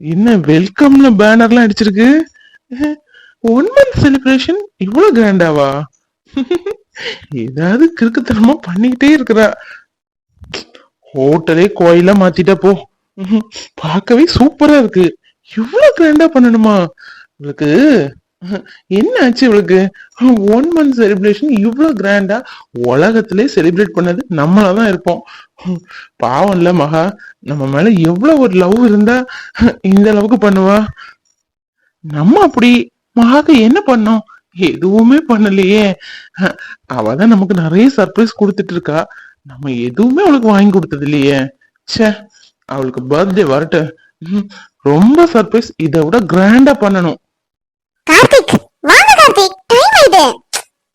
என்ன வெல்கம்னு பேனர்லாம் அடிச்சிருக்கு? One month celebration இவ்வளவு கிராண்டாவா ஏதாவது கிறுக்குத்தனமா பண்ணிக்கிட்டே இருக்கிறா. ஹோட்டலே கோயிலா மாத்திட்டா போ. பார்க்கவே சூப்பரா இருக்கு. இவ்வளவு கிராண்டா பண்ணணுமா? உங்களுக்கு என்ன ஆச்சு இவளுக்கு? ஒன் மந்த் செலிப்ரேஷன் இவ்வளவு கிராண்டா உலகத்திலே செலிப்ரேட் பண்ணது நம்மளாதான் இருப்போம். பாவம் இல்ல மகா. நம்ம மேல எவ்வளவு ஒரு லவ் இருந்தா இந்த அளவுக்கு பண்ணுவா? நம்ம அப்படி மகாக்கு என்ன பண்ணோம்? எதுவுமே பண்ணலையே. அவதான் நமக்கு நிறைய சர்ப்ரைஸ் கொடுத்துட்டு இருக்கா. நம்ம எதுவுமே அவளுக்கு வாங்கி கொடுத்தது இல்லையே. ச்சே அவளுக்கு பர்த்டே வரட்டு ரொம்ப சர்ப்ரைஸ் இதை விட கிராண்டா பண்ணணும். கார்த்திக் வாங்க கார்த்திக் டைம் ஆயிடு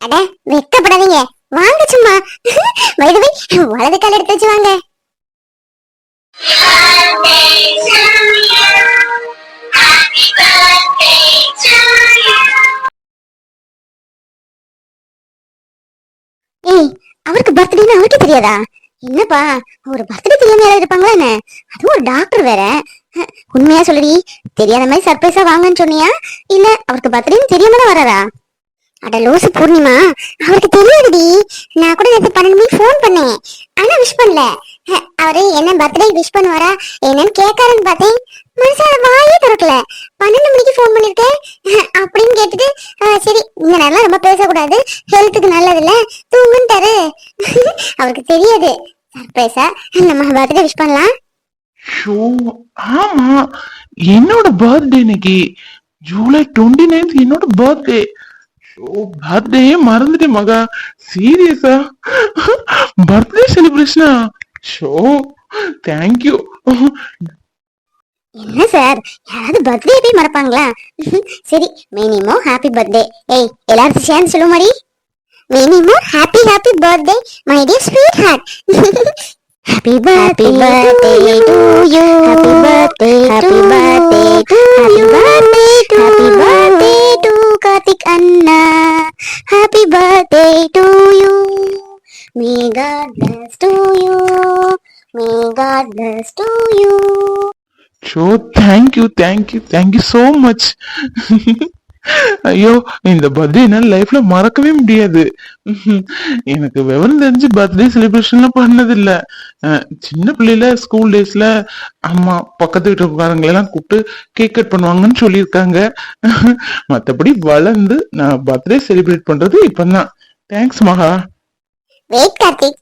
அட வெக்கப்படாதீங்க. வாங்க சும்மா. வயது வலது கால் எடுத்து வச்சு வாங்க. ஏய் அவருக்கு பர்த்டேன்னு அவருக்கு தெரியாதா? என்னப்பா ஒரு பர்த்டே தெரியாம யாராவது இருப்பாங்களா என்ன? அதுவும் ஒரு டாக்டர் வேற. உண்மையா சொல்லுடி தெரியாத மாதிரி சர்ப்ரைஸா வாங்கன்னு சொன்னியா? இல்ல அவருக்கு பர்த்டேன்னு தெரியாம தான் வராரா? அட லூசு பூர்ணிமா அவருக்கு தெரியாதுடி. நான் கூட நேற்று பன்னெண்டு மணிக்கு ஃபோன் பண்ணேன். ஆனா விஷ் பண்ணல. அவரு என்ன பர்த்டே விஷ் பண்ணுவாரா என்னன்னு கேட்காருன்னு பார்த்தேன். மனுஷன் வாயே திறக்கல. பன்னெண்டு மணிக்கு ஃபோன் பண்ணிருக்கேன். அப்படின்னு கேட்டுட்டு சரி இந்த நேரம் ரொம்ப பேசக்கூடாது. ஹெல்த்துக்கு நல்லது இல்ல தூங்குன்ட்டாரு அவருக்கு தெரியாது. சர்ப்ரைஸா நம்ம பர்த்டே விஷ் பண்ணலாம். ஷோ ஆமா என்னோட பர்த்டே இன்னைக்கு. ஜூலை டுவெண்ட்டி நைன்த் என்னோட பர்த்டே ஷோ பர்த்டே மறந்துட்டேன் மகா. சீரியஸா பர்த்டே செலிப்ரேஷனா ஷோ தேங்க்யூ என்ன சார் யாராவது பர்த்டே போய் மறப்பாங்களா? சரி மினிமோ ஹாப்பி பர்த்டே ஏய் எல்லாரும் சேர்ந்து சொல்லுமாடி மாதிரி மினிமோ happy happy birthday my dear sweetheart Happy birthday, happy birthday to you. Happy birthday, happy birthday to happy you. Birthday happy birthday to Kartik Anna. Happy birthday to you. May God bless to you. May God bless to you. Sure. thank you, thank you, thank you so much. ஐயோ இந்த birthday என்னால லைஃப்ல மறக்கவே முடியாது. எனக்கு விவரம் தெரிஞ்சு birthday செலிப்ரேஷன்லாம் பண்ணது இல்ல சின்ன பிள்ளையில ஸ்கூல் டேஸ்ல அம்மா பக்கத்து வீட்டுக்காரங்களை எல்லாம் கூப்பிட்டு கேக் கட் பண்ணுவாங்கன்னு சொல்லியிருக்காங்க. மத்தபடி வளர்ந்து நான் பர்த்டே செலிப்ரேட் பண்றது இப்பதான் தேங்க்ஸ் மகா. வெயிட் கார்த்திக்.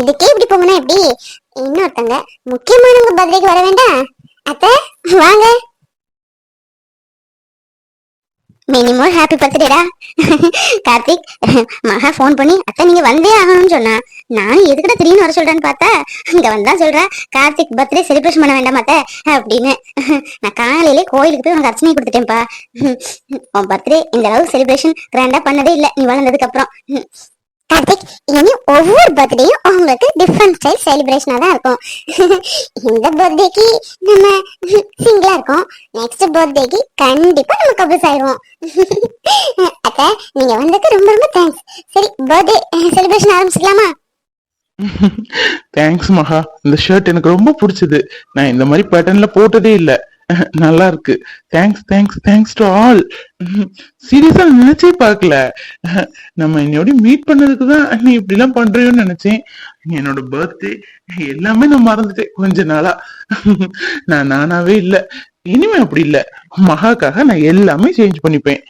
இதுக்கே இப்படி போகணும் எப்படி? இன்னொருத்தங்க முக்கியமானவங்க பர்த்டேக்கு வர வேண்டாம். அத்தை வாங்க. மினிமோர் ஹாப்பி பர்த்டேடா கார்த்திக் மகா ஃபோன் பண்ணி அத்தை நீங்க வந்தே ஆகணும்னு சொன்னா. நானும் எதுக்கிட்ட திடீர்னு வர சொல்றேன்னு பார்த்தா இங்க வந்தா சொல்றா கார்த்திக் பர்த்டே செலிப்ரேஷன் பண்ண வேண்டாம் அத்தை அப்படின்னு. நான் காலையிலே கோயிலுக்கு போய் உனக்கு அர்ச்சனை கொடுத்துட்டேன்ப்பா. உன் பர்த்டே இந்த அளவுக்கு செலிப்ரேஷன் கிராண்டா பண்ணதே இல்லை நீ வளர்ந்ததுக்கு அப்புறம். கார்த்திக் இனி ஒவ்வொரு பர்த்டேயும் உங்களுக்கு டிஃப்ரெண்ட் ஸ்டைல் செலிப்ரேஷனாக தான் இருக்கும். இந்த பர்த்டேக்கு நம்ம சிங்கிளாக இருக்கோம். நெக்ஸ்ட் பர்த்டேக்கு கண்டிப்பாக நம்ம கபல்ஸ் ஆயிடுவோம். அத்தை நீங்கள் வந்ததுக்கு ரொம்ப ரொம்ப தேங்க்ஸ் சரி பர்த்டே செலிப்ரேஷன் ஆரம்பிச்சிக்கலாமா? தேங்க்ஸ் மகா. இந்த ஷர்ட் எனக்கு ரொம்ப பிடிச்சது. நான் இந்த மாதிரி பேட்டர்ன்ல போட்டதே இல்லை. நல்லா இருக்கு thanks thanks thanks to all சீரியஸா நினைச்சே பார்க்கல. நம்ம என்னோட மீட் பண்ணதுக்கு தான் நீ இப்படி எல்லாம் பண்றியோன்னு நினைச்சேன் என்னோட பர்த்டே எல்லாமே நான் மறந்துட்டேன் கொஞ்ச நாளா. நான் நானாவே இல்ல. இனிமே அப்படி இல்ல. மகாக்காக நான் எல்லாமே சேஞ்ச் பண்ணிப்பேன்.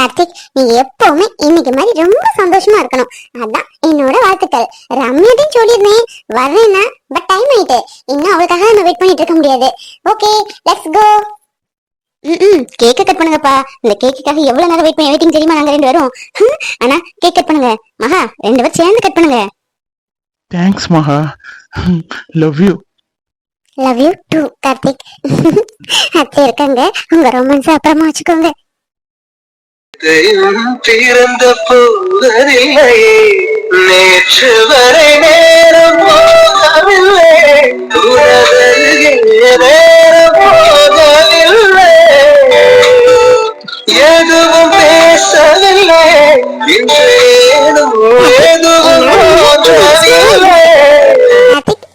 கார்த்திக் நீங்க எப்பவுமே இன்னைக்கு மாதிரி ரொம்ப சந்தோஷமா இருக்கணும். அதான் என்னோட வாழ்த்துக்கள். ரம்யாட்டையும் சொல்லியிருந்தேன். வர்றேன்னா பட் டைம் ஆயிட்டு. இன்னும் அவளுக்காக நம்ம வெயிட் பண்ணிட்டு இருக்க முடியாது. ஓகே லெட்ஸ் கோ ம் கேக்க கட் பண்ணுங்கப்பா. இந்த கேக்குக்காக எவ்வளவு நேரம் வெயிட் பண்ணி வெயிட்டிங் தெரியுமா? நாங்க ரெண்டு பேரும். அண்ணா கேக் கட் பண்ணுங்க. மகா ரெண்டு பேரும் சேர்ந்து கட் பண்ணுங்க. Thanks Maha. Love you love you too Karthik. அத்தை இருக்காங்க. உங்க ரொமான்ஸ் அப்புறமா வச்சுக்கோங்க. தெய்வம் பிறந்த போதவில்லையே நேற்று வரை நேரம் போகவில்லை. நேரம் போகவில்லை. எதுவும் பேசவில்லை. இன்றேனும் எதுவும்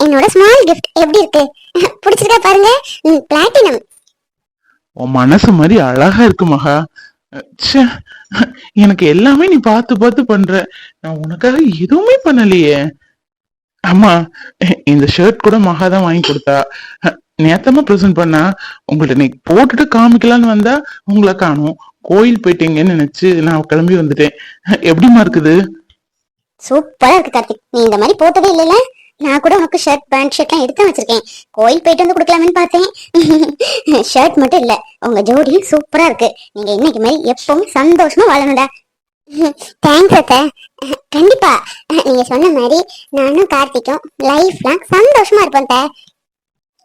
என்னோட ஸ்மால் கிஃப்ட் எப்படி இருக்கு? பிடிச்சிருக்கா பாருங்க. பிளாட்டினம் உன் மனசு மாதிரி அழகா இருக்கு மகா. எனக்கு எல்லாமே நீ பார்த்து பார்த்து பண்ற. நான் உனக்காக எதுவுமே பண்ணலையே. ஆமா இந்த ஷர்ட் கூட மகா தான் வாங்கி கொடுத்தா. நேத்தமா ப்ரெசென்ட் பண்ணா உங்கள்ட்ட நீ போட்டுட்டு காமிக்கலான்னு வந்தா உங்களை காணும். கோயில் போயிட்டீங்கன்னு நினைச்சு நான் கிளம்பி வந்துட்டேன். எப்படிமா இருக்குது? சூப்பரா இருக்கு கார்த்திக். நீ இந்த மாதிரி போட்டதே இல்லைல்ல? நான் கூட உனக்கு ஷர்ட் பேண்ட் ஷர்ட்லாம் எடுத்து வச்சிருக்கேன். கோயில் போயிட்டு வந்து கொடுக்கலாமேன்னு பார்த்தேன். ஷர்ட் மட்டும் இல்ல உங்க ஜோடி சூப்பரா இருக்கு. நீங்க இன்னைக்கு மாதிரி எப்பவும் சந்தோஷமா வாழணும்டா. தேங்க்ஸ் அத்த. கண்டிப்பா. நீங்க சொன்ன மாதிரி நானும் கார்த்திக்கும் லைஃப் லாங் சந்தோஷமா இருப்போம் தே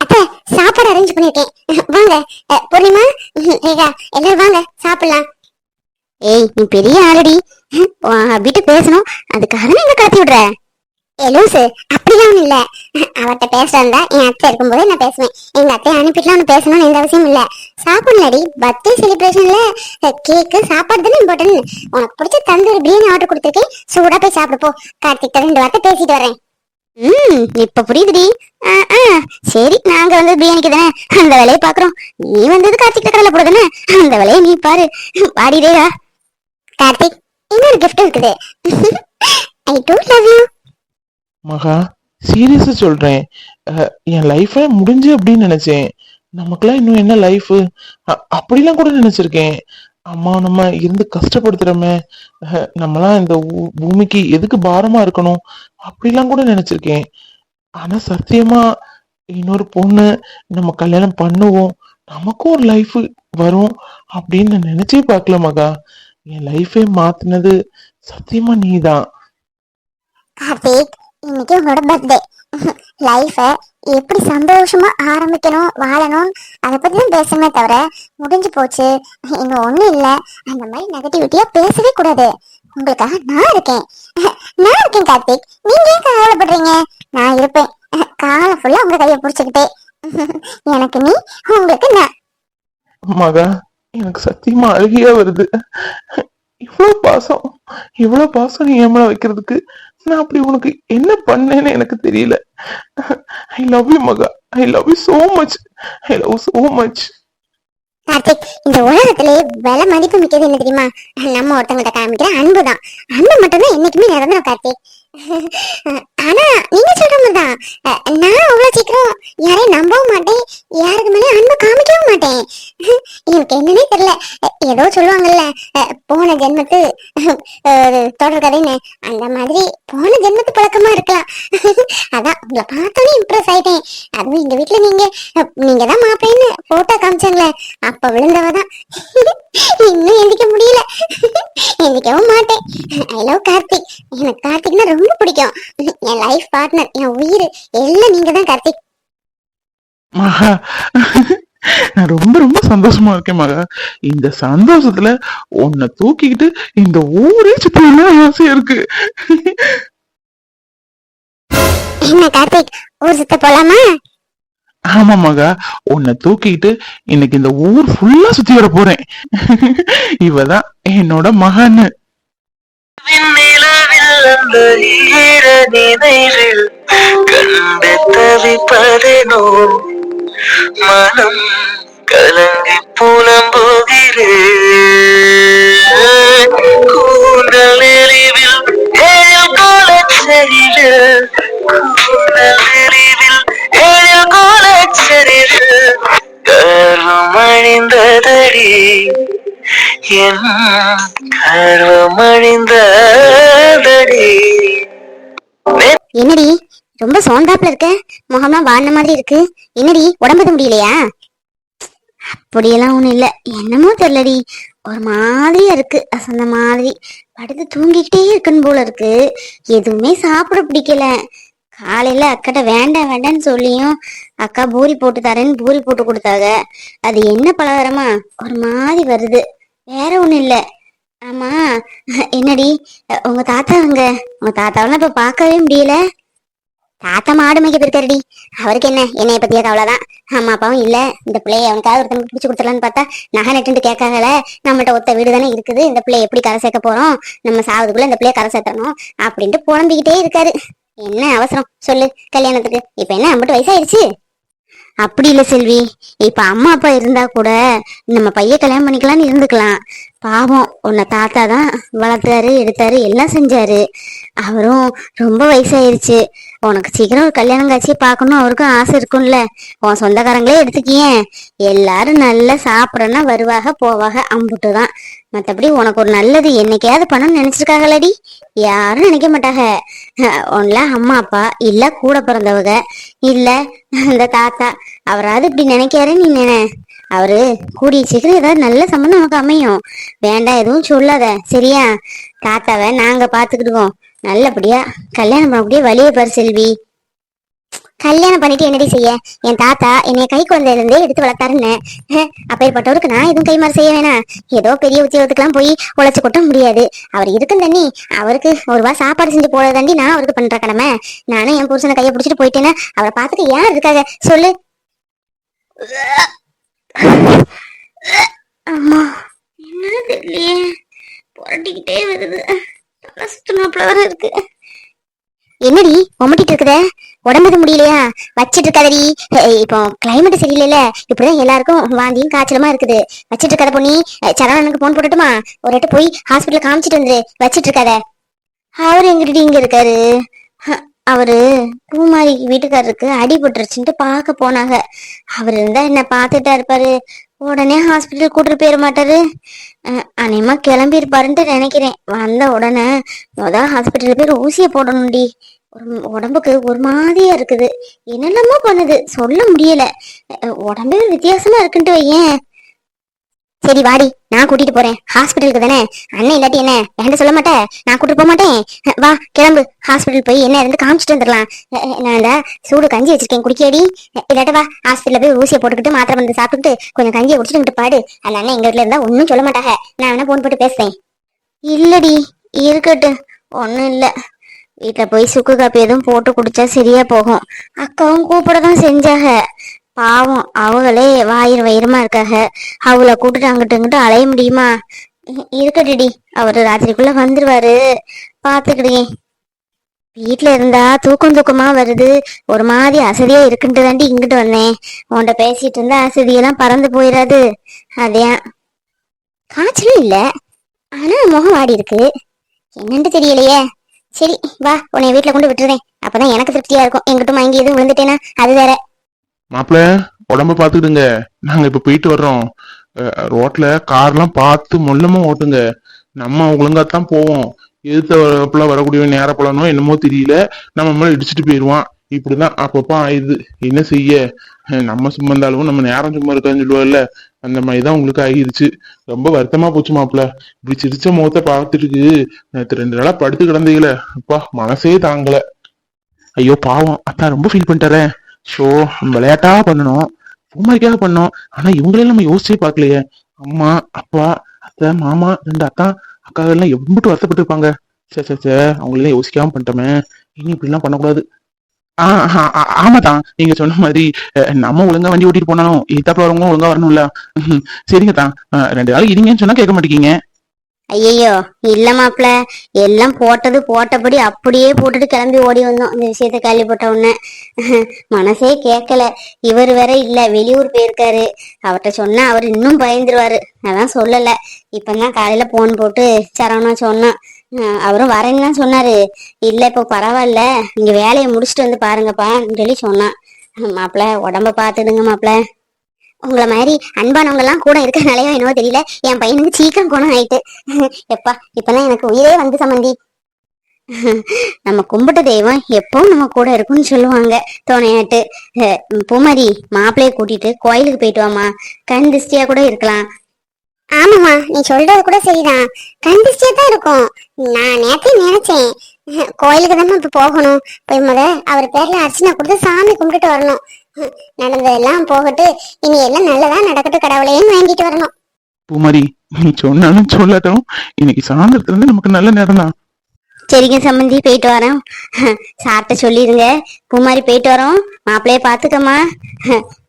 அத்த சாப்பாடு அரேஞ்ச் பண்ணிருக்கேன். வாங்க. அஹ், பூர்ணிமா ரேகா எல்லாரும் வாங்க. சாப்பிடலாம். ஏய் நீ பெரிய ஆளடி. வீட்டு பேசணும். அதுக்காக நீங்க கடத்தி விடுற. ஏ அப்படிலாம் இல்ல. அவர்கிட்ட பேசுறதா என் அத்தை இருக்கும்போது நான் பேசுவேன். எங்க அத்தையை அனுப்பிட்டுலாம் ஒன்று பேசணும்னு எந்த அவசியம் இல்ல. சாப்பிடலடி பர்த்டே செலிப்ரேஷன்ல கேக்கு சாப்பாடு தானே இம்பார்ட்டன் உனக்கு பிடிச்ச தந்தூரி பிரியாணி ஆர்டர் கொடுத்துருக்கேன். சூடா போய் சாப்பிடு போ. கார்த்திக் ரெண்டு வார்த்தை பேசிட்டு வரேன் ம் இப்ப புரியுதுடி. சரி நாங்க வந்து பிரியாணிக்கு தானே அந்த வேலையை பாக்குறோம். நீ வந்தது கார்த்திக் கடலை போடுதானே அந்த வேலையை நீ பாரு. வாடி கார்த்திக் இன்னொரு கிஃப்ட் இருக்குது. ஐ டோன்ட் லவ் யூ மகா சீரியஸா சொல்றேன். என் லைஃபே முடிஞ்சு அப்படின்னு நினைச்சேன். நமக்கெல்லாம் இன்னும் என்ன லைஃப் அப்படிலாம் கூட நினைச்சிருக்கேன். அம்மா நம்ம இருந்து கஷ்டப்படுத்துறோமே. நம்மளாம் நம்மலாம் இந்த பூமிக்கு எதுக்கு பாரமா இருக்கணும்? அப்படிலாம் கூட நினைச்சிருக்கேன். ஆனா சத்தியமா இன்னொரு பொண்ணு நம்ம கல்யாணம் பண்ணுவோம். நமக்கும் ஒரு லைஃப் வரும் அப்படின்னு நான் நினைச்சே பார்க்கல மகா. என் லைஃபே மாத்தினது சத்தியமா நீதான். கார்த்திக் இன்னைக்கு உன்னோட பர்த்டே லைஃபை எப்படி சந்தோஷமா ஆரம்பிக்கணும் வாழணும் அதை பத்தி தான் பேசணுமே தவிர முடிஞ்சு போச்சு. இன்னும் ஒண்ணும் இல்ல. அந்த மாதிரி நெகட்டிவிட்டியா பேசவே கூடாது. உங்களுக்காக நான் இருக்கேன். நான் இருக்கேன் கார்த்திக். நீங்க ஏன் கவலைப்படுறீங்க? நான் இருப்பேன். காலம் ஃபுல்லா உங்க கையை பிடிச்சுக்கிட்டே. எனக்கு நீ உங்களுக்கு நான். மகா எனக்கு சத்தியமா அழுகியா வருது. இவ்வளவு பாசம். இவ்வளவு பாசம் நீ ஏமல வைக்கிறதுக்கு. நான் அப்படி உனக்கு என்ன பண்ணேன்னு எனக்கு தெரியல. I love you Maha. I love you so much I love so much Karthik இந்த உலகத்திலே விலை மதிப்பு மிக்கது என்ன தெரியுமா? நம்ம ஒருத்தவங்கிட்ட காமிக்கிற அன்பு தான் அன்பு மட்டும்தான் என்னைக்குமே நிரந்தரம் கார்த்திக். ஆனா நீங்க சொல்ற மாதிரிதான். நான் அவ்வளவு சீக்கிரம் யாரையும் நம்பவும் மாட்டேன். யாருக்கு மேலே அன்பு காமிக்கவும் மாட்டேன். எனக்கு என்னன்னே தெரியல. ஏதோ சொல்லுவாங்கல்ல. போன ஜென்மத்து தொடர் கதைன்னு. அந்த மாதிரி போன ஜென்மத்து பழக்கமா இருக்கலாம். அதான் உங்களை பார்த்தோன்னே இம்ப்ரெஸ் ஆயிட்டேன். அதுவும் எங்க வீட்டுல நீங்க. நீங்க தான் மாப்பிள்ளைன்னு போட்டோ காமிச்சாங்களே. அப்ப விழுந்தவதான் இன்னும் எந்திக்க முடியல. எந்திக்கவும் மாட்டேன். ஐ லவ் கார்த்திக் எனக்கு கார்த்திக்னா ரொம்ப பிடிக்கும். என் லைஃப் பார்ட்னர் என் உயிர் எல்லாம் நீங்க தான் கார்த்திக். மகா. நான் ரொம்ப ரொம்ப சந்தோஷமா இருக்கேன் மகா. இந்த சந்தோஷத்துல உன்னை தூக்கிக்கிட்டு இந்த ஊரே சுத்தலாம் ஆசையா இருக்கு. என்ன கார்த்திக் ஊர் சுத்த போலாமா? ஆமா மகா. உன்னை தூக்கிக்கிட்டு இன்னைக்கு இந்த ஊர் ஃபுல்லா சுத்தி வர போறேன். இவதான் என்னோட மகான்னு. அந்த ஈர நினைவில் கண்டு தவிப்பதேனோ மனம் கலங்கி புலம்புகிறேன் கூந்தல் நெறிவில் ஏழல் கோலச்செறிவில் கூந்தல் நெறிவில் ஏழல் கோலச்செறிவில் கர்வம் அழிந்ததடி என் கர்வம் என்னடி ரொம்ப சோந்தாப்புல இருக்க? முகம்லாம் வாழ்ன மாதிரி இருக்கு. என்னடி உடம்புது முடியலையா? அப்படியெல்லாம் ஒண்ணும் இல்ல. என்னமோ தெரியலடி. ஒரு மாதிரியா இருக்கு. அசந்த மாதிரி. படுத்து தூங்கிக்கிட்டே இருக்குன்னு போல இருக்கு. எதுவுமே சாப்பிட பிடிக்கல. காலையில அக்கிட்ட வேண்டாம் வேண்டாம்னு சொல்லியும் அக்கா பூரி போட்டு தரேன்னு பூரி போட்டு கொடுத்தாங்க. அது என்ன பலகாரமா? ஒரு மாதிரி வருது. வேற ஒண்ணும் இல்லை. ஆமா என்னடி உங்க தாத்தா அங்க? உங்க தாத்தாவெல்லாம் இப்ப பார்க்கவே முடியல. தாத்தா மாடு மேய்க்க போயிருக்காருடி. அவருக்கு என்ன? என்னைய பத்தியா கவலைதான் அம்மா அப்பாவும் இல்ல. இந்த பிள்ளைய அவனுக்காக ஒருத்தனுக்கு பிடிச்சு கொடுத்துடலான்னு பார்த்தா நகை நட்டுட்டு கேட்காங்கல நம்மள்ட்ட ஒத்த வீடு தானே இருக்குது. இந்த பிள்ளைய எப்படி கரை சேர்க்க போறோம்? நம்ம சாவதுக்குள்ள இந்த பிள்ளைய கரை சேர்த்தணும் அப்படின்ட்டு புலம்பிக்கிட்டே இருக்காரு. என்ன அவசரம்? சொல்லு கல்யாணத்துக்கு. இப்ப என்ன அம்பட்டு வயசாயிருச்சு அப்படி இல்ல செல்வி. இப்ப அம்மா அப்பா இருந்தா கூட நம்ம பைய கல்யாணம் பண்ணிக்கலாம்னு இருந்துக்கலாம். பாவம் உன்னை தாத்தா தான் வளர்த்தாரு எடுத்தாரு எல்லாம் செஞ்சாரு. அவரும் ரொம்ப வயசாயிருச்சு. உனக்கு சீக்கிரம் ஒரு கல்யாணம் காட்சி பார்க்கணும் அவருக்கும் ஆசை இருக்கும்ல. உன் சொந்தக்காரங்களே எடுத்துக்கியேன் எல்லாரும் நல்லா சாப்பிடறனா வருவாக போவாக அம்புட்டு தான். மற்றபடி உனக்கு ஒரு நல்லது என்னைக்காவது பண்ணணும்னு நினைச்சிருக்காங்களடி? யாரும் நினைக்க மாட்டாங்க. ஒன்ல அம்மா அப்பா இல்ல கூட பிறந்தவங்க இல்ல இந்த தாத்தா. அவராவது இப்படி நினைக்காரு நீ நினை. அவரு கூடிய சீக்கிரம் ஏதாவது நல்ல சம்பந்தம் நமக்கு அமையும். வேண்டாம் எதுவும் சொல்லாத. சரியா? தாத்தாவை நாங்க பாத்துக்கிடுவோம் நல்லபடியா கல்யாணம் பண்ணக்கூடிய வழியை பாரு செல்வி. கல்யாணம் பண்ணிட்டு என்னடி செய்ய? என் தாத்தா என்னைய கை குழந்தையிலிருந்தே எடுத்து வளர்த்தாருன்னு. அப்பேற்பட்டவருக்கு நான் எதுவும் கைமாறு செய்ய வேணாம். ஏதோ பெரிய உத்தியோகத்துக்குலாம் போய் உழைச்சு கொட்ட முடியாது. அவர் இருக்கும் தண்ணி அவருக்கு ஒரு வா சாப்பாடு செஞ்சு போட நான் அவருக்கு பண்ற கடமை. நானும் என் புருஷனை கையை பிடிச்சிட்டு போயிட்டேன்னா அவரை பார்த்துட்டு யார் இருக்காங்க? சொல்லு. அம்மா என்ன தெரியலையே. புரட்டிக்கிட்டே வருது. தலை சுத்தினாப்புல வர இருக்கு. என்னடி உமட்டிட்டு இருக்குத? உடம்புக்கு முடியலையா? வச்சிட்டு இருக்காதடி. இப்போ கிளைமேட் சரியில்லைல்ல. இப்படிதான் எல்லாருக்கும் வாந்தியும் காய்ச்சலமா இருக்குது. வச்சிட்டு இருக்காத பொண்ணி சரவணனுக்கு போன் போட்டுட்டுமா? ஒரு வாட்டி போய் ஹாஸ்பிட்டல் காமிச்சிட்டு வந்துரு. வச்சிட்டு இருக்காத. அவர் எங்கிட்ட இங்க இருக்காரு? ஹ, அவரு பூமாரி வீட்டுக்காரருக்கு அடிபட்டுருச்சுன்ட்டு பார்க்க போனாங்க. அவர் இருந்தா என்ன பார்த்துட்டா இருப்பாரு. உடனே ஹாஸ்பிட்டல் கூட்டிட்டு போயிட மாட்டாரு. அஹ், அநேகமா கிளம்பி இருப்பாருன்ட்டு நினைக்கிறேன். வந்த உடனே முத ஹாஸ்பிட்டல் போய் ஊசியை போடணும்டி. ஒரு உடம்புக்கு ஒரு மாதிரியா இருக்குது. என்னென்னமோ பண்ணுது. சொல்ல முடியல. உடம்பே வித்தியாசமா இருக்குன்ட்டு வையேன். சரி வாடி நான் கூட்டிட்டு போறேன். ஹாஸ்பிட்டலுக்கு தானே? அண்ணன் இல்லாட்டி என்ன? என்கிட்ட சொல்ல மாட்டேன் நான் கூட்டிட்டு போக மாட்டேன். வா கிளம்பு. ஹாஸ்பிட்டல் போய் என்ன இருந்து காமிச்சிட்டு வந்துடலாம். நான் இந்த சூடு கஞ்சி வச்சிருக்கேன் குடிக்கடி. இல்லாட்ட வா ஹாஸ்பிட்டல்ல போய் ஊசியை போட்டுக்கிட்டு மாத்திரை வந்து சாப்பிட்டுட்டு கொஞ்சம் கஞ்சியை குடிச்சிட்டு பாடு. அந்த அண்ணன் எங்க வீட்டுல இருந்தா ஒன்னும் சொல்ல மாட்டாங்க நான் வேணா போன் போட்டு பேசுறேன். இல்லடி இருக்கட்டும். ஒன்றும் இல்லை. வீட்டில் போய் சுக்கு காப்பி எதுவும் போட்டு குடிச்சா சரியா போகும். அக்காவும் கூப்பிட தான் செஞ்சாக. பாவம் அவங்களே வாயிறு வயிறுமா இருக்காக அவளை கூப்பிட்டு அங்கிட்டு இங்கிட்டு அலைய முடியுமா? இருக்கட்டுடி. அவர் ராத்திரிக்குள்ள வந்துருவாரு. பாத்துக்கிடுங்க வீட்டுல இருந்தா தூக்கம் தூக்கமா வருது. ஒரு மாதிரி அசதியா இருக்குன்ட்டு தாண்டி இங்கிட்டு வந்தேன். உன்கிட்ட பேசிட்டு இருந்தா அசதியெல்லாம் பறந்து போயிடாது அதையா காய்ச்சலும் இல்ல. ஆனா முகம் வாடி இருக்கு. என்னன்ட்டு தெரியலையே. சரி வா. உன்னை வீட்டுல கொண்டு விட்டுறேன். அப்பதான் எனக்கு திருப்தியா இருக்கும். எங்கிட்டும் வாங்கி எதுவும் விழுந்துட்டேனா? அது வேற. மாப்பிள உடம்ப பாத்துக்கிடுங்க. நாங்க இப்ப போயிட்டு வர்றோம். ரோட்ல கார்லாம் பார்த்து மொல்லமா ஓட்டுங்க. நம்ம ஒழுங்காத்தான் போவோம். எதிர்த்த வரக்கூடிய நேர பழனோ என்னமோ தெரியல. நம்ம மேல இடிச்சிட்டு போயிடுவான் இப்படிதான் அப்பப்ப ஆயிடுது என்ன செய்ய? நம்ம சும்மா இருந்தாலும் நம்ம நேரம் சும்மா இருக்கான்னு சொல்லுவோம்ல அந்த மாதிரிதான் உங்களுக்கு ஆகிருச்சு. ரொம்ப வருத்தமா போச்சு மாப்பிள. இப்படி சிரிச்ச முகத்தை பார்த்துட்டு நேற்று ரெண்டு நாளா படுத்து கிடந்தீங்களே. அப்பா மனசே தாங்கல. ஐயோ பாவம். அத்தான் ரொம்ப ஃபீல் பண்ணிட்டாரே. ஷோ விளையாட்டா பண்ணணும். பூமாரிக்காக பண்ணோம் ஆனா இவங்களெல்லாம் நம்ம யோசிச்சே பார்க்கலையே. அம்மா அப்பா அத்தை மாமா ரெண்டு அக்கா அக்கா எல்லாம் எம்பிட்டு வருத்தப்பட்டு இருப்பாங்க சே சே சே அவங்களெல்லாம் யோசிக்காம பண்ணிட்டோமே. இனி இப்படிலாம் பண்ணக்கூடாது. ஆ ஆமாதான். நீங்க சொன்ன மாதிரி நம்ம ஒழுங்கா வண்டி ஓட்டிட்டு போனாலும் இத்தப்ப வரவங்க ஒழுங்கா வரணும்ல. சரிங்க தான் ரெண்டு நாள் இருங்கன்னு சொன்னா கேட்க மாட்டேங்க ஐயையோ இல்ல மாப்பிள்ள எல்லாம் போட்டது போட்டபடி அப்படியே போட்டுட்டு கிளம்பி ஓடி வந்தோம். இந்த விஷயத்த கேள்விப்பட்ட உடனே. மனசே கேட்கல. இவர் வேற இல்ல வெளியூர் போயிருக்காரு. அவர்கிட்ட சொன்னா அவர் இன்னும் பயந்துருவாரு. அதான் சொல்லல. இப்பதான் காலையில போன் போட்டு சரவணா சொன்னான். அவரும் வரேன்னு தான் சொன்னாரு. இல்ல இப்போ பரவாயில்ல. நீங்க வேலையை முடிச்சுட்டு வந்து பாருங்கப்பான்னு சொல்லி சொன்னான். மாப்பிள உடம்ப பாத்துடுங்க மாப்பிள. உங்களை மாதிரி அன்பானவங்க எல்லாம் கூட இருக்கிறனாலயோ என்னவோ தெரியல. என் பையனுக்கு சீக்கிரம் குணம் ஆயிட்டு. எப்பா இப்பெல்லாம் எனக்கு உயிரே வந்து சம்மந்தி. நம்ம கும்பிட்ட தெய்வம் எப்பவும் நம்ம கூட இருக்கும்னு சொல்லுவாங்க. துணையாட்டு பூமரி மாப்பிள்ளைய கூட்டிட்டு கோயிலுக்கு போயிட்டு வாமா கண் திருஷ்டியா கூட இருக்கலாம். ஆமாமா நீ சொல்றது கூட சரிதான். கண் திருஷ்டியா தான் இருக்கும். நான் நேத்தே நினைச்சேன். கோயிலுக்கு தானே இப்ப போகணும். போய் முத அவர் பேர்ல அர்ச்சனை கொடுத்து சாமி கும்பிட்டுட்டு வரணும். நடந்ததெல்லாம் போகட்டு இனி எல்லாம் நல்லதா நடக்கட்டும் கடவுளையும் வேண்டிட்டு வரணும். பூமாரி நீ சொன்னாலும் சொல்லாட்டாலும் இன்னைக்கு சாயந்தரத்துல இருந்து நமக்கு நல்ல நேரம் தான் சரிங்க சம்மந்தி போயிட்டு வரோம். சார்ட்ட சொல்லிடுங்க. பூமாரி போயிட்டு வரோம். மாப்பிள்ளைய பாத்துக்கம்மா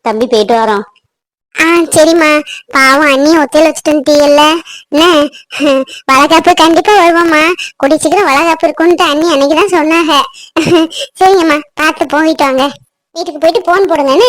தம்பி போயிட்டு வரோம். ஆ சரிம்மா. பாவம் அண்ணி ஒத்தையில வச்சுட்டு வந்துட்டீங்கல்ல. என்ன? வளகாப்பு கண்டிப்பா வருவோம்மா. கூடிய சீக்கிரம் வளகாப்பு இருக்கும்ட்டு அண்ணி அன்னைக்கு தான் சொன்னாங்க. சரிங்கம்மா பார்த்து போயிட்டு வாங்க. வீட்டுக்கு போயிட்டு போன் போடுங்கன்னு